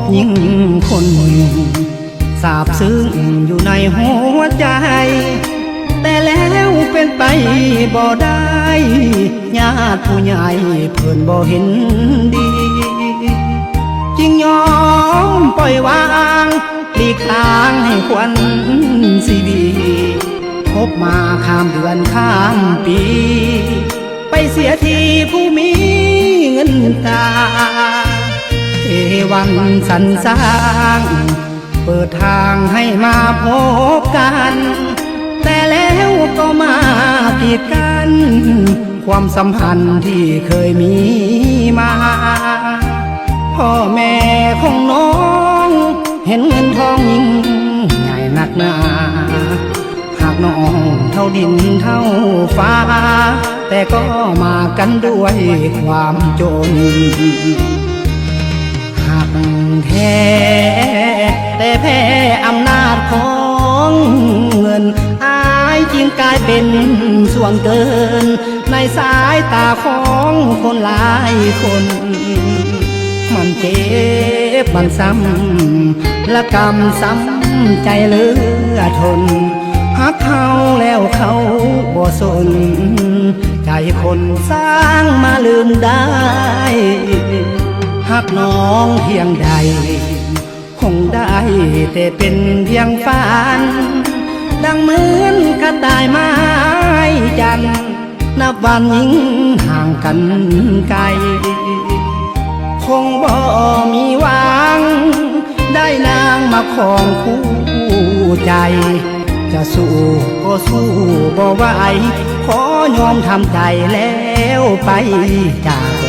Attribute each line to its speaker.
Speaker 1: บหญิงคนหนึ่งสาบซึ้งอยู่ในหัวใจ แต่แล้วเป็นไปบ่ได้ญาติผู้ใหญ่เพิ่อนบ่เห็นดี จึงยอมปล่อยวางหลีกทางให้ควันสีบีพบมาข้ามเดือนข้ามปี ไปเสียทีผู้มีเงินตา วันสรรสร้าง เปิดทางให้มาพบกัน แต่แล้วก็มากีดกัน ความสัมพันธ์ที่เคยมีมา พ่อแม่ของน้อง เห็นเงินทองยิ่งใหญ่หนักหนาหากน้องเท่าดินเท่าฟ้า แต่ก็มากันด้วยความจน แท้แต่แพ้อำนาจของเงิน อายจึงกลายเป็นส่วนเกิน ในสายตาของคนหลายคน มันเจ็บมันซ้ำและกรรมซ้ำใจเลือทนหักเขาแล้วเขาบ่สน ใจคนสร้างมาลืมได้ หากน้องเพียงใด คงได้แต่เป็นเพียงฝัน ดังเหมือนกระต่ายไม้จัน นับวันยิ่งห่างกันไกล คงบ่มีหวัง ได้นางมาครองคู่ใจ จะสู้ก็สู้บ่ไหวขอยอมทำใจแล้วไปจาก